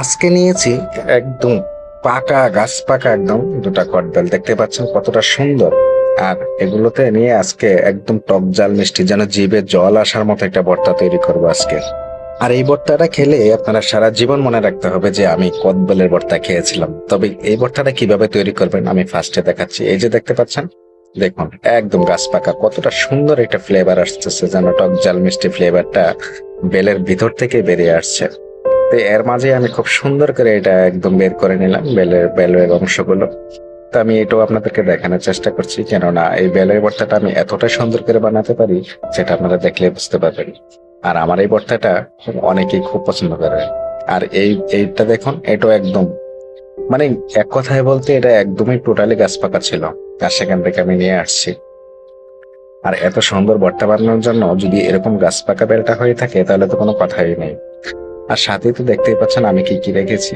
আজকে নিয়েছি একদম পাকা গাছ পাকা একদম দুটা কটবেল। দেখতে পাচ্ছেন কতটা সুন্দর। আর এগুলোতে নিয়ে আজকে একদম টক জাল মিষ্টি, যেন জিভে জল আসার মতো একটা ভর্তা তৈরি করব আজকে। আর এই ভর্তাটা খেলে আপনারা সারা জীবন মনে রাখতে হবে যে আমি কদবেলের ভর্তা খেয়েছিলাম। তবে এই ভর্তাটা কীভাবে তৈরি করবেন আমি ফার্স্টে দেখাচ্ছি। এই যে দেখতে পাচ্ছেন, দেখুন, একদম গাছ পাকা কতটা সুন্দর একটা ফ্লেভার আসতেছে, যেন টক জাল মিষ্টি ফ্লেভারটা বেলের ভিতর থেকে বেরিয়ে আসছে। এর মাঝে আমি খুব সুন্দর করে এটা একদম বের করে নিলাম বেলের বেলের অংশগুলো। তো আমি এটাও আপনাদেরকে দেখানোর চেষ্টা করছি, কেননা এই বেলের ভর্তাটা আমি এতটা সুন্দর করে বানাতে পারি যেটা আপনারা দেখলে বুঝতে পারবেন। আর আমার এই ভর্তাটা অনেকেই খুব পছন্দ করে। আর এই, এইটা দেখুন, এটাও একদম মানে এক কথায় বলতে এটা একদমই টোটালি গাছ পাকা ছিল। আর সেখান থেকে আমি নিয়ে আসছি। আর এত সুন্দর ভর্তা বানানোর জন্য যদি এরকম গাছ পাকা বেলটা হয়ে থাকে তাহলে তো কোনো কথাই নেই। আর সাথে তো দেখতেই পাচ্ছেন আমি কি কি রেখেছি।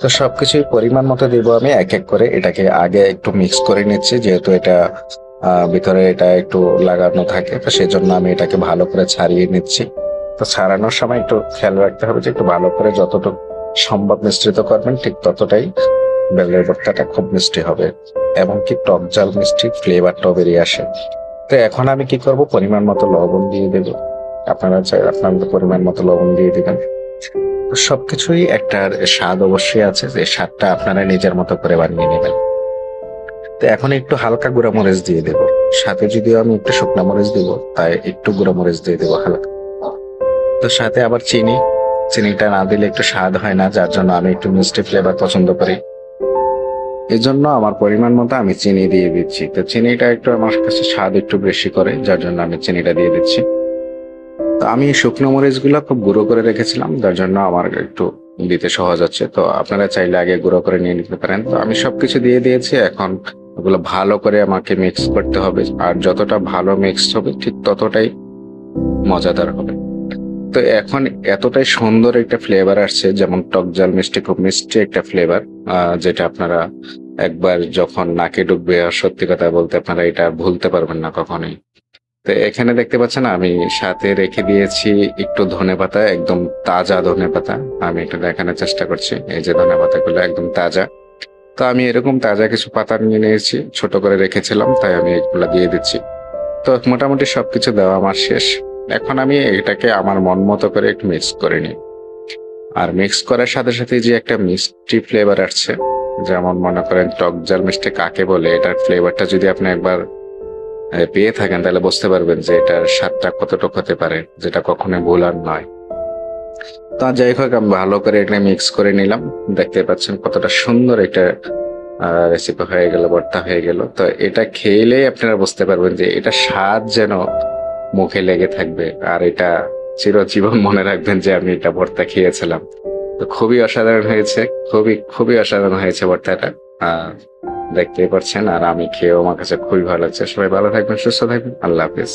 তো সবকিছুই পরিমাণ মতো দিব আমি, এক এক করে এটাকে আগে একটু মিক্স করে নিচ্ছি, যেহেতু এটা ভিতরে এটা একটু লাগানো থাকে, তো সেই জন্য আমি এটাকে ভালো করে ছাড়িয়ে নিচ্ছি। তো ছাড়ানোর সময় একটু খেয়াল রাখতে হবে যে একটু ভালো করে যতটুকু সম্ভব মিশ্রিত করবেন, ঠিক ততটাই বেলের ভর্তাটা খুব মিষ্টি হবে এবং কি টক জাল মিষ্টি ফ্লেভারটাও বেরিয়ে আসে। তো এখন আমি কি করব? পরিমাণ মতো লবণ দিয়ে দেব। আপনারা চাই আপনাদের পরিমাণ মতো লবণ দিয়ে দিবেন। সবকিছুই একটা স্বাদ অবশ্যই আছে, যে স্বাদটা আপনারা নিজের মতো করে বানিয়ে নেবেন। তো এখন একটু হালকা গুঁড়া মরিচ দিয়ে দেব। সাথে যদিও আমি একটু শুকনা মরিচ দিব, তাই একটু গুঁড়া মরিচ দিয়ে দেবো হালকা। তো সাথে আবার চিনি। চিনিটা না দিলে একটু স্বাদ হয় না, যার জন্য আমি একটু মিষ্টি ফ্লেভার পছন্দ করি। এই জন্য আমার পরিমাণ মতো আমি চিনি দিয়ে দিচ্ছি। তো চিনিটা একটু আমার কাছে স্বাদ একটু বেশি করে, যার জন্য আমি চিনিটা দিয়ে দিচ্ছি। তো আমি শুকনো মরিচগুলো খুব গুঁড়ো করে রেখেছিলাম, যার জন্য আমার একটু দিতে সহজ হচ্ছে। তো আপনারা চাইলে আগে গুঁড়ো করে নিয়ে নিতে পারেন। তো আমি সবকিছু দিয়ে দিয়েছি, এখন ওগুলো ভালো করে আমাকে মিক্স করতে হবে। আর যতটা ভালো মিক্স হবে, ঠিক ততটাই মজাদার হবে। তো এখন এতটাই সুন্দর একটা ফ্লেভার আসছে, যেমন টক জাল মিষ্টি, খুব মিষ্টি একটা ফ্লেভার যেটা আপনারা একবার যখন নাকে ডুববে, আর সত্যি কথা বলতে আপনারা এটা ভুলতে পারবেন না কখনোই। তো এখানে দেখতে পাচ্ছেন আমি সাথে রেখে দিয়েছি একটু ধনে পাতা, একদম তাজা ধনে পাতা। আমি একটু দেখানোর চেষ্টা করছি, এই যে ধনে পাতাগুলো একদম তাজা। তো আমি এরকম তাজা কিছু পাতা নিয়ে নিয়েছি, ছোট করে রেখেছিলাম, তাই আমি এগুলো দিয়ে দিচ্ছি। তো মোটামুটি সবকিছু দেওয়া আমার শেষ। এখন আমি এটাকে আমার মন মতো করে একটু মিক্স করে নিই। আর মিক্স করার সাথে সাথে যে একটা মিষ্টি ফ্লেভার আসছে, যেমন মনে করেন টক জাল মিষ্টি কাকে বলে, এটার ফ্লেভারটা যদি আপনি একবার পেয়ে থাকেন, তাহলে বুঝতে পারবেন যে এটার স্বাদটা কতটুকু হতে পারে, যেটা কখনোই ভুল আর নয়। তো যাই হোক, আমি ভালো করে এটা মিক্স করে নিলাম। দেখতে পাচ্ছেন কতটা সুন্দর একটা রেসিপি হয়ে গেল, ভর্তা হয়ে গেল। তো এটা খেলেই আপনারা বুঝতে পারবেন যে এটা স্বাদ যেন মুখে লেগে থাকবে। আর এটা চিরজীবন মনে রাখবেন যে আমি এটা ভর্তা খেয়েছিলাম। তো খুবই অসাধারণ হয়েছে, খুবই খুবই অসাধারণ হয়েছে ভর্তাটা। আহ দেখতেই পারছেন, আর আমি খেয়েও আমার কাছে খুবই ভালো লাগছে। সবাই ভালো থাকবেন, সুস্থ থাকবেন। আল্লাহ হাফিজ।